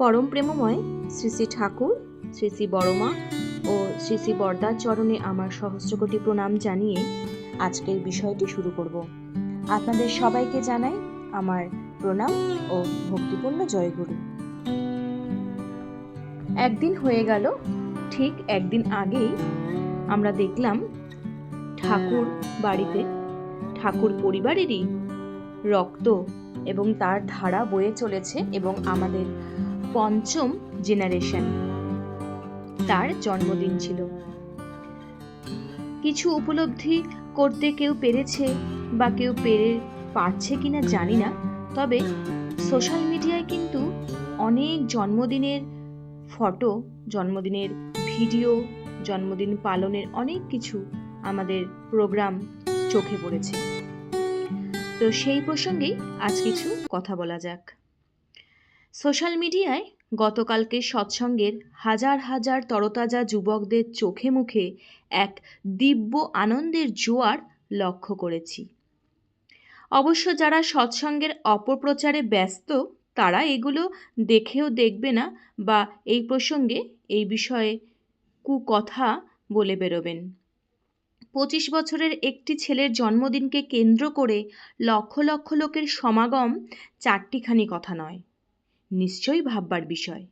পরম প্রেমময় শ্রী শ্রী ঠাকুর, শ্রী শ্রী বড়মা ও শ্রী শ্রী বরদার চরণে আমার সহস্রকোটি প্রণাম জানিয়ে আজকের বিষয়টি শুরু করব। আপনাদের সবাইকে জানাই আমার প্রণাম ও ভক্তিপূর্ণ জয়গুরু। একদিন হয়ে গেল, ঠিক একদিন আগেই আমরা দেখলাম ঠাকুর বাড়িতে, ঠাকুর পরিবারেরই রক্ত এবং তার ধারা বয়ে চলেছে এবং আমাদের পঞ্চম জেনারেশন তার জন্মদিন ছিল। কিছু উপলব্ধি করতে কেউ পেরেছে বা কেউ পেরে পারছে কিনা জানি না, তবে সোশ্যাল মিডিয়ায় কিন্তু অনেক জন্মদিনের ফটো জন্মদিনের ভিডিও জন্মদিন পালনের অনেক কিছু আমাদের প্রোগ্রাম চোখে পড়েছে। তো সেই প্রসঙ্গেই আজ কিছু কথা বলা যাক। সোশ্যাল মিডিয়ায় গতকালকে সৎসঙ্গের হাজার হাজার তরতাজা যুবকদের চোখে মুখে এক দিব্য আনন্দের জোয়ার লক্ষ্য করেছি। অবশ্য যারা সৎসঙ্গের অপপ্রচারে ব্যস্ত, তারা এগুলো দেখেও দেখবে না বা এই প্রসঙ্গে এই বিষয়ে কুকথা বলে বেরোবেন। পঁচিশ বছরের একটি ছেলের জন্মদিনকে কেন্দ্র করে লক্ষ লক্ষ লোকের সমাগম চারটিখানি কথা নয়। নিশ্চয়ই ভাববার বিষয়।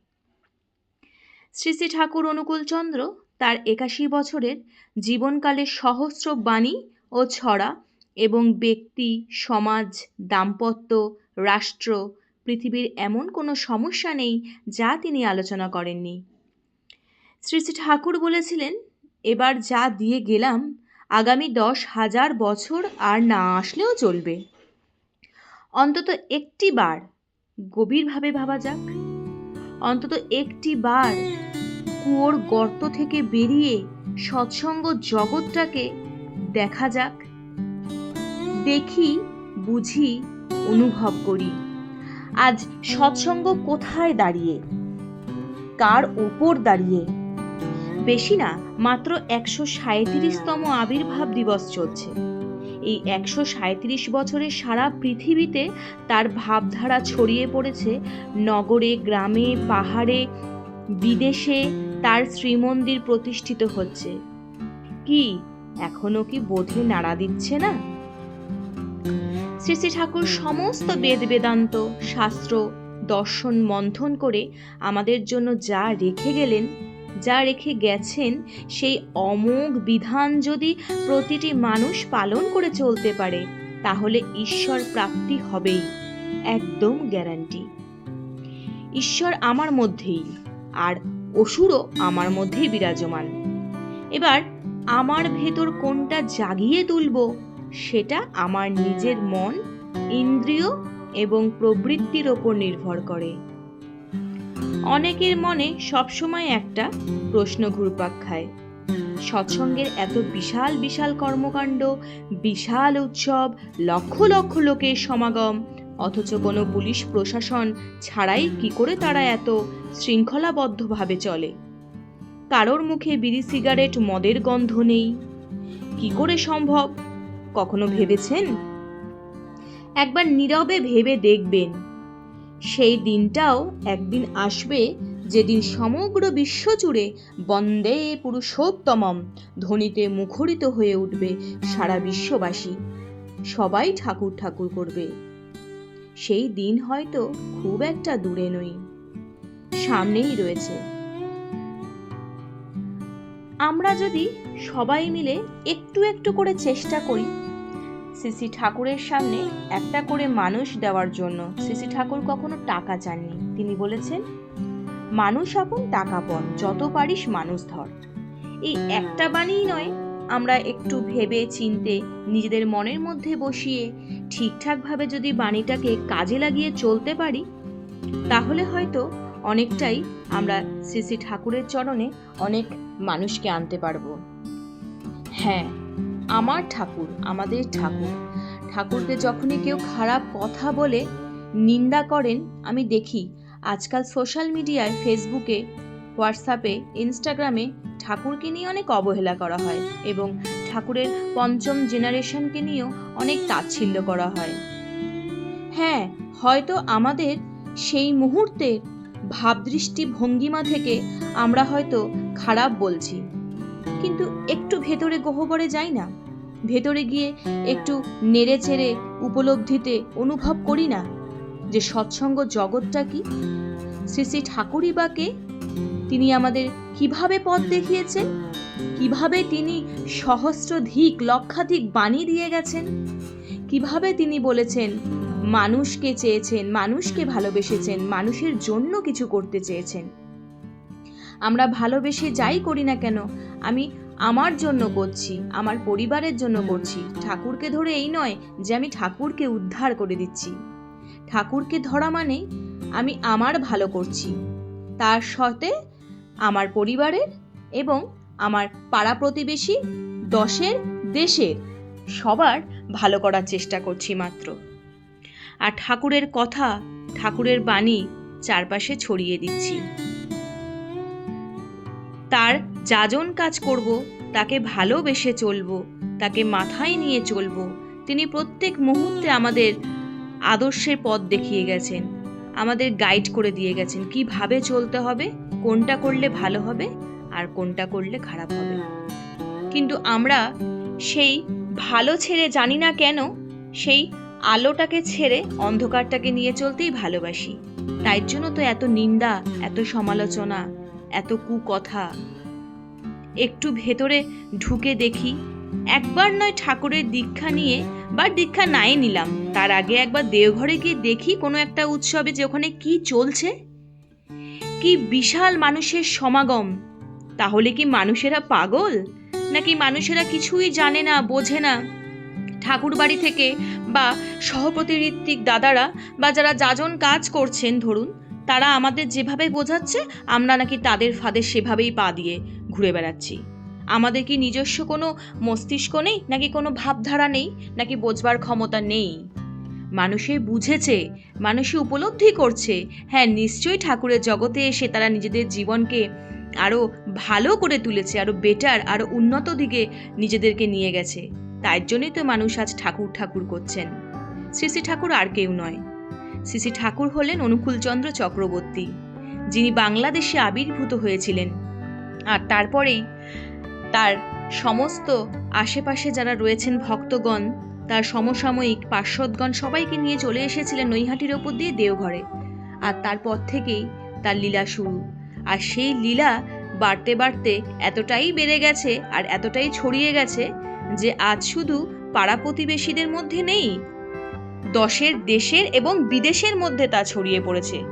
শ্রী শ্রী ঠাকুর অনুকূলচন্দ্র তার একাশি বছরের জীবনকালে সহস্র বাণী ও ছড়া এবং ব্যক্তি, সমাজ, দাম্পত্য, রাষ্ট্র, পৃথিবীর এমন কোনো সমস্যা নেই যা তিনি আলোচনা করেননি। শ্রী শ্রী ঠাকুর বলেছিলেন, এবার যা দিয়ে গেলাম, আগামী দশ হাজার বছর আর না আসলেও চলবে। অন্তত একটি বার গভীরভাবে ভাবা যাক। অন্তত একটি বার কুয়োর গর্ত থেকে বেরিয়ে সৎসঙ্গ জগৎটাকে দেখা যাক। দেখি, বুঝি, অনুভব করি। আজ সৎসঙ্গ কোথায় দাঁড়িয়ে? কার ওপর দাঁড়িয়ে? বেশি না, মাত্র একশো সাঁত্রিশতম আবির্ভাব দিবস চলছে। এই একশো সাঁত্রিশ বছরে সারা পৃথিবীতে তার ভাবধারা ছড়িয়ে পড়েছে। নগরে, গ্রামে, পাহাড়ে, বিদেশে তার শ্রীমন্দির প্রতিষ্ঠিত হচ্ছে। কি, এখনও কি বোধে নাড়া দিচ্ছে না? শ্রী শ্রী ঠাকুর সমস্ত বেদ বেদান্ত, শাস্ত্র, দর্শন, মন্থন করে আমাদের জন্য যা রেখে গেলেন যা রেখে গেছেন, সেই অমোঘ বিধান যদি প্রতিটি মানুষ পালন করে চলতে পারে, তাহলে ঈশ্বর প্রাপ্তি হবেই, একদম গ্যারান্টি। ঈশ্বর আমার মধ্যেই, আর অসুরও আমার মধ্যেই বিরাজমান। এবার আমার ভেতর কোনটা জাগিয়ে তুলব, সেটা আমার নিজের মন, ইন্দ্রিয় এবং প্রবৃত্তির ওপর নির্ভর করে। অনেকের মনে সবসময় একটা প্রশ্ন ঘুরপাক খায়। সৎসঙ্গের এত বিশাল বিশাল কর্মকাণ্ড, বিশাল উৎসব, লক্ষ লক্ষ লোকের সমাগম, অথচ কোনো পুলিশ প্রশাসন ছাড়াই কি করে তারা এত শৃঙ্খলাবদ্ধভাবে চলে? কারোর মুখে বিড়ি, সিগারেট, মদের গন্ধ নেই। কি করে সম্ভব? কখনো ভেবেছেন? একবার নীরবে ভেবে দেখবেন। সেই দিনটাও একদিন আসবে যেদিন সমগ্র বিশ্ব জুড়ে বন্দে পুরুষোত্তমম ধ্বনিতে মুখরিত হয়ে উঠবে সারা বিশ্ববাসী। সবাই ঠাকুর ঠাকুর করবে। সেই দিন হয়তো খুব একটা দূরে নই সামনেই রয়েছে। আমরা যদি সবাই মিলে একটু একটু করে চেষ্টা করি শ্রী ঠাকুরের সামনে একটা করে মানুষ দেওয়ার জন্য। শ্রী ঠাকুর কখনো টাকা চাননি। তিনি বলেছেন, মানুষ আপন, টাকা পন যত পারিস মানুষ ধর। এই একটা বাণী নয়, আমরা একটু ভেবে চিনতে, নিজেদের মনের মধ্যে বসিয়ে, ঠিকঠাকভাবে যদি বাণীটাকে কাজে লাগিয়ে চলতে পারি, তাহলে হয়তো অনেকটাই আমরা শ্রী শ্রী ঠাকুরের চরণে অনেক মানুষকে আনতে পারব। হ্যাঁ আমার ঠাকুর, আমাদের ঠাকুর। ঠাকুরকে যখনই কেউ খারাপ কথা বলে, নিন্দা করেন, আমি দেখি আজকাল সোশ্যাল মিডিয়ায় ফেসবুকে হোয়াটসঅ্যাপে ইনস্টাগ্রামে ঠাকুরকে নিয়ে অনেক অবহেলা করা হয় এবং ঠাকুরের পঞ্চম জেনারেশনকে নিয়েও অনেক তাচ্ছিল্য করা হয়। হ্যাঁ হয়তো আমাদের সেই মুহূর্তে ভাবদৃষ্টি ভঙ্গিমা থেকে আমরা হয়তো খারাপ বলছি। কিন্তু একটু ভেতরে গহ্বরে যাই না। ভেতরে গিয়ে একটু নেড়ে চেড়ে উপলব্ধিতে অনুভব করি না যে সৎসঙ্গ জগৎটা কি? শ্রী শ্রী ঠাকুরই বা কে? তিনি আমাদের কীভাবে পথ দেখিয়েছেন? কীভাবে তিনি সহস্রধিক লক্ষাধিক বাণী দিয়ে গেছেন? কীভাবে তিনি বলেছেন, মানুষকে চেয়েছেন, মানুষকে ভালোবেসেছেন, মানুষের জন্য কিছু করতে চেয়েছেন আমরা ভালোবেসে যাই করি না কেন? আমি আমার জন্য করছি, আমার পরিবারের জন্য করছি। ঠাকুরকে ধরে এই নয় যে আমি ঠাকুরকে উদ্ধার করে দিচ্ছি। ঠাকুরকে ধরা মানে আমি আমার ভালো করছি। তার সাথে আমার পরিবারের এবং আমার পাড়া প্রতিবেশী, দশের, দেশের সবার ভালো করার চেষ্টা করছি মাত্র। আর ঠাকুরের কথা, ঠাকুরের বাণী চারপাশে ছড়িয়ে দিচ্ছি। তার যাজন কাজ করব, তাকে ভালোবেসে চলবো, তাকে মাথায় নিয়ে চলবো। তিনি প্রত্যেক মুহূর্তে আমাদের আদর্শের পথ দেখিয়ে গেছেন, আমাদের গাইড করে দিয়ে গেছেন। কীভাবে চলতে হবে, কোনটা করলে ভালো হবে, আর কোনটা করলে খারাপ হবে। কিন্তু আমরা সেই ভালো ছেড়ে জানি না কেন, সেই আলোটাকে ছেড়ে অন্ধকারটাকে নিয়ে চলতেই ভালোবাসি। তাই জন্য তো এত নিন্দা, এত সমালোচনা এত কুকথা। একটু ভেতরে ঢুকে দেখি, একবার নয় ঠাকুরের দীক্ষা নিয়ে, বা দীক্ষা নাই নিলাম। তার আগে একবার দেওঘরে গিয়ে দেখি কোনো একটা উৎসবে যে ওখানে কি চলছে। কি বিশাল মানুষের সমাগম। তাহলে কি মানুষেরা পাগল? নাকি মানুষেরা কিছুই জানে না, বোঝে না? ঠাকুর বাড়ি থেকে বা সহপ্রতিঋত্বিক দাদারা বা যারা যাজন কাজ করছেন, ধরুন তারা আমাদের যেভাবে বোঝাচ্ছে, আমরা নাকি তাদের ফাঁদে সেভাবেই পা দিয়ে ঘুরে বেড়াচ্ছি। আমাদের কি নিজস্ব কোনো মস্তিষ্ক নেই? নাকি কোনো ভাবধারা নেই? নাকি বোঝবার ক্ষমতা নেই? মানুষে বুঝেছে, মানুষে উপলব্ধি করছে। হ্যাঁ নিশ্চয়ই ঠাকুরের জগতে এসে তারা নিজেদের জীবনকে আরও ভালো করে তুলেছে, আরও বেটার আরও উন্নত দিকে নিজেদেরকে নিয়ে গেছে। তাই জন্যই তো মানুষ আজ ঠাকুর ঠাকুর করছেন। শ্রী শ্রী ঠাকুর আর কেউ নয়। শ্রী ঠাকুর হলেন অনুকূলচন্দ্র চক্রবর্তী, যিনি বাংলাদেশে আবির্ভূত হয়েছিলেন। আর তারপরেই তার সমস্ত আশেপাশে যারা রয়েছেন ভক্তগণ, তার সমসাময়িক পার্শ্বদগণ সবাইকে নিয়ে চলে এসেছিলেন নৈহাটির ওপর দিয়ে দেওঘরে। আর তারপর থেকেই তার লীলা শুরু। আর সেই লীলা বাড়তে বাড়তে এতটাই বেড়ে গেছে আর এতটাই ছড়িয়ে গেছে যে আজ শুধু পাড়া প্রতিবেশীদের মধ্যে নেই দশের দেশের এবং বিদেশের মধ্যে তা ছড়িয়ে পড়েছে।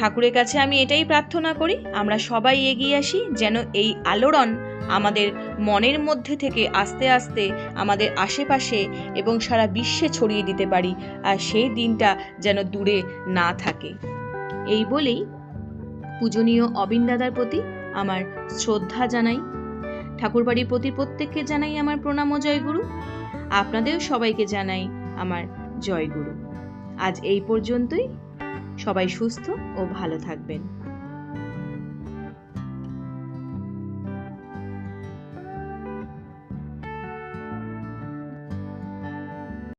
ঠাকুরের কাছে আমি এটাই প্রার্থনা করি, আমরা সবাই এগিয়ে আসি, যেন এই আলোড়ন আমাদের মনের মধ্যে থেকে আস্তে আস্তে আমাদের আশেপাশে এবং সারা বিশ্বে ছড়িয়ে দিতে পারি, আর সেই দিনটা যেন দূরে না থাকে। এই বলেই পূজনীয় অবিন দাদার প্রতি আমার শ্রদ্ধা জানাই। ঠাকুরবাড়ির প্রতি প্রত্যেককে জানাই আমার প্রণাম জয়গুরু। আপনাদেরও সবাইকে জানাই আমার জয়গুরু। আজ এই পর্যন্তই। সবাই সুস্থ ও ভালো থাকবেন।